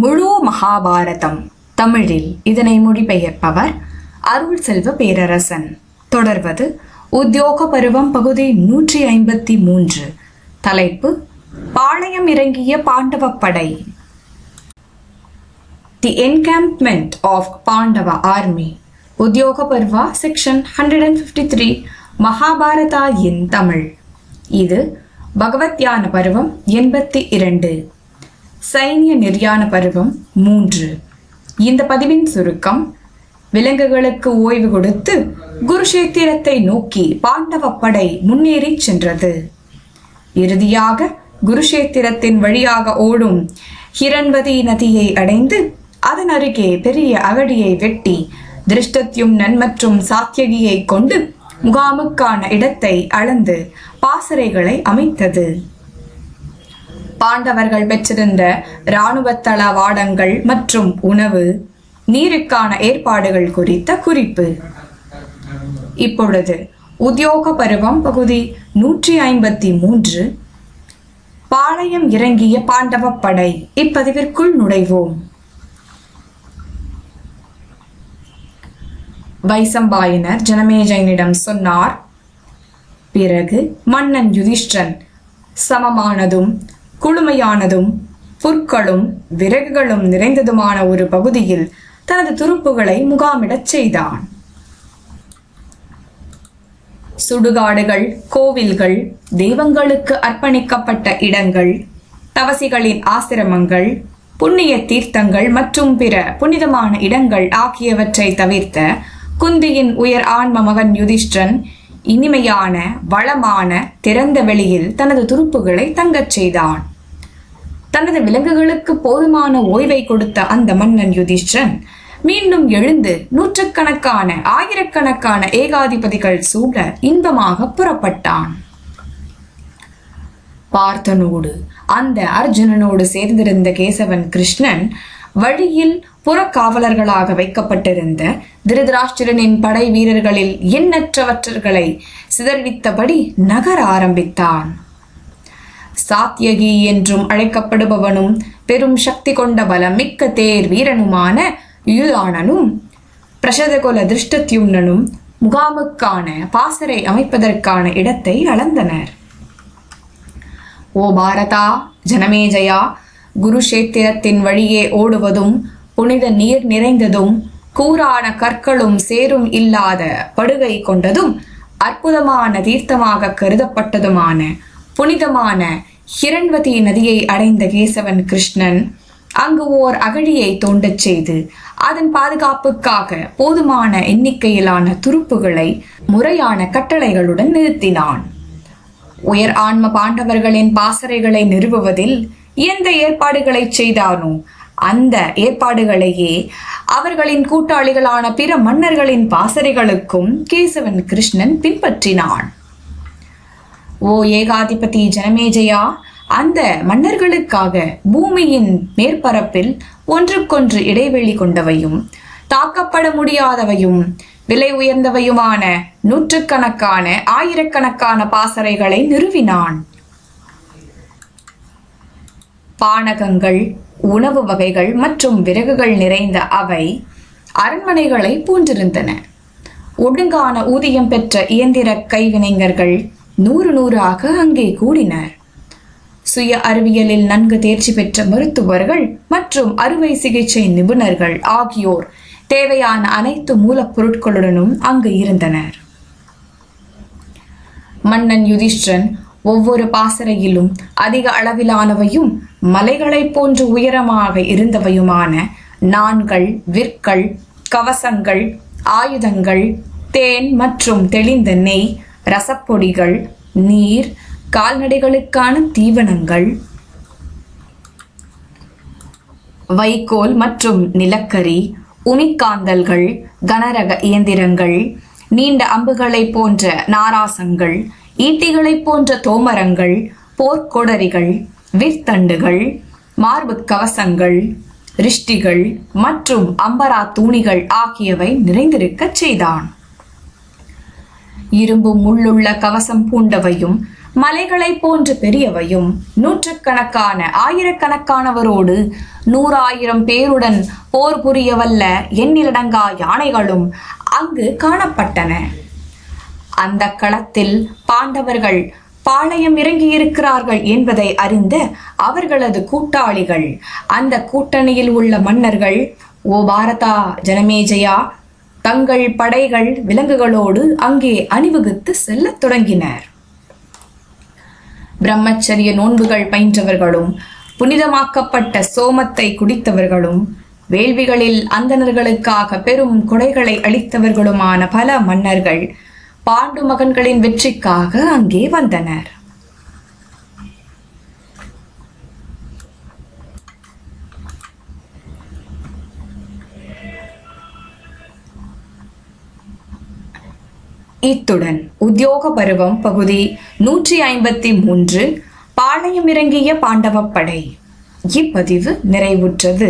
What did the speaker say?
முழு மகாபாரதம் தமிழில் இதனை மொழிபெயர்ப்பவர் அருள் செல்வ பேரரசன். தொடர்வது உத்தியோக பருவம் பகுதி நூற்றி ஐம்பத்தி மூன்று. தலைப்பு பாளையம் இறங்கிய பாண்டவப் படை. The encampment of Pandava army Udyoga Parva section hundred and fifty three Mahabharata in Tamil. இது பகவத்யான பருவம் எண்பத்தி இரண்டு. சைனிய நிர்யாண பருவம் மூன்று. இந்த பதிவின் சுருக்கம் விலங்குகளுக்கு ஓய்வு கொடுத்து குருஷேத்திரத்தை நோக்கி பாண்டவ படை முன்னேறிச் சென்றது. இறுதியாக குருஷேத்திரத்தின் வழியாக ஓடும் ஹிரண்வதி நதியை அடைந்து அதன் அருகே பெரிய அகடியை வெட்டி திருஷ்டத்யும்னன் நன்மற்றும் சாத்தியகியை கொண்டு முகாமுக்கான இடத்தை அளந்து பாசறைகளை அமைத்தது. பாண்டவர்கள் பெற்றிருந்த இராணுவ தளவாடங்கள் மற்றும் உணவு நீருக்கான ஏற்பாடுகள் குறித்த குறிப்பு. இப்பொழுது உத்தியோக பருவம் பகுதி நூற்றி ஐம்பத்தி மூன்று. பாளையம் இறங்கிய பாண்டவ படை இப்பதிவிற்குள் நுழைவோம். வைசம்பாயனர் ஜனமேஜயனிடம் சொன்னார் பிறகு மன்னன் யுதிஷ்டன் சமமானதும் குளுமையானதும் புற்களும் விறகுகளும் நிறைந்ததுமான ஒரு பகுதியில் தனது துருப்புகளை முகாமிடச் செய்தான். சுடுகாடுகள் கோவில்கள் தெய்வங்களுக்கு அர்ப்பணிக்கப்பட்ட இடங்கள் தவசிகளின் ஆசிரமங்கள் புண்ணிய தீர்த்தங்கள் மற்றும் பிற புனிதமான இடங்கள் ஆகியவற்றை தவிர்த்த குந்தியின் உயர் ஆன்ம மகன் யுதிஷ்டன் இனிமையான வளமான திறந்த வெளியில் தனது துருப்புகளை தங்கச் செய்தான். தனது விலங்குகளுக்கு போதுமான ஓய்வை கொடுத்த அந்த மன்னன் யுதிஷ்டன் மீண்டும் எழுந்து நூற்றுக்கணக்கான ஆயிரக்கணக்கான ஏகாதிபதிகள் சூழ இன்பமாக புறப்பட்டான். பார்த்தனோடு அந்த அர்ஜுனனோடு சேர்ந்திருந்த கேசவன் கிருஷ்ணன் வழியில் புறக்காவலர்களாக வைக்கப்பட்டிருந்த திருதராஷ்டிரனின் படை வீரர்களில் எண்ணற்றவற்றர்களை சிதறித்தபடி நகர ஆரம்பித்தான். சாத்தியகி என்றும் அழைக்கப்படுபவனும் பெரும் சக்தி கொண்ட பலம் மிக்க தேர் வீரனுமான யுதானனும் பிரசதகுல திருஷ்டத்யும்னனும் முகாமுக்கான பாசறை அமைப்பதற்கான இடத்தை அளந்தனர். ஓ பாரதா ஜனமேஜயா குருஷேத்திரத்தின் வழியே ஓடுவதும் புனித நீர் நிறைந்ததும் கூரான கற்களும் சேரும் இல்லாத படுகை கொண்டதும் அற்புதமான தீர்த்தமாக கருதப்பட்டதுமான புனிதமான ஹிரண்வதி நதியை அடைந்த கேசவன் கிருஷ்ணன் அங்கு ஓர் அகழியை தோண்டச் செய்து அதன் பாதுகாப்புக்காக போதுமான எண்ணிக்கையிலான துருப்புகளை முறையான கட்டளைகளுடன் நிறுத்தினான். உயர் ஆன்ம பாண்டவர்களின் பாசறைகளை நிறுவுவதில் எந்த ஏற்பாடுகளை செய்தானோ அந்த ஏற்பாடுகளையே அவர்களின் கூட்டாளிகளான பிற மன்னர்களின் பாசறைகளுக்கும் கேசவன் கிருஷ்ணன் பின்பற்றினான். ஓ ஏகாதிபதி ஜனமேஜயா அந்த மன்னர்களுக்காக பூமியின் மேற்பரப்பில் ஒன்றுக்கொன்று இடைவெளி கொண்டவையும் தாக்கப்பட முடியாதவையும் விலை உயர்ந்தவையுமான நூற்றுக்கணக்கான ஆயிரக்கணக்கான பாசறைகளை நிறுவினான். பானகங்கள் உணவு வகைகள் மற்றும் விறகுகள் நிறைந்த அவை அரண்மனைகளை போன்றிருந்தன. ஒழுங்கான ஊதியம் பெற்ற இயந்திர கைவினைஞர்கள் நூறு நூறாக அங்கே கூடினர். சுய அறிவியலில் நன்கு தேர்ச்சி பெற்ற மருத்துவர்கள் மற்றும் அறுவை சிகிச்சை நிபுணர்கள் ஆகியோர் தேவையான அனைத்து மூலப்பொருட்களுடனும் அங்கு இருந்தனர். மன்னன் யுதிஷ்டன் ஒவ்வொரு பாசறையிலும் அதிக அளவிலானவையும் மலைகளைப் போன்று உயரமாக இருந்தவையுமான நான்கள் விற்கள் கவசங்கள் ஆயுதங்கள் தேன் மற்றும் தெளிந்த நெய் ரசப்பொடிகள் நீர் கால்நடைகளுக்கான தீவனங்கள் வைக்கோல் மற்றும் நிலக்கரி உமிக்காந்தல்கள் கனரக இயந்திரங்கள் நீண்ட அம்புகளை போன்ற நாராசங்கள் ஈட்டிகளைப் போன்ற தோமரங்கள் போர்க்கொடரிகள் விற்தண்டுகள் மார்பு கவசங்கள் ரிஷ்டிகள் மற்றும் அம்பரா தூணிகள் ஆகியவை நிறைந்திருக்கச் செய்தான். இரும்பு முள்ளுள்ள கவசம் பூண்டவையும் மலைகளைப் போன்ற பெரியவையும் நூற்றுக்கணக்கான ஆயிரக்கணக்கானவரோடு நூறாயிரம் பேருடன் போர் புரியவல்ல எண்ணிலடங்கா யானைகளும் அங்கு காணப்பட்டன. அந்த களத்தில் பாண்டவர்கள் பாளையம் இறங்கியிருக்கிறார்கள் என்பதை அறிந்த அவர்களது கூட்டாளிகள் அந்த கூட்டணியில் உள்ள மன்னர்கள் ஓ பாரதா ஜனமேஜயா தங்கள் படைகள் விலங்குகளோடு அங்கே அணிவகுத்து செல்லத் தொடங்கினர். பிரம்மச்சரிய நோன்புகள் பயின்றவர்களும் புனிதமாக்கப்பட்ட சோமத்தை குடித்தவர்களும் வேள்விகளில் அந்தணர்களுக்காக பெரும் கொடைகளை அளித்தவர்களுமான பல மன்னர்கள் பாண்டு மகன்களின் வெற்றிக்காக அங்கே வந்தனர். இத்துடன் உத்தியோக பருவம் பகுதி நூற்றி ஐம்பத்தி மூன்று பாளையம் இறங்கிய பாண்டவப்படை இப்பதிவு நிறைவுற்றது.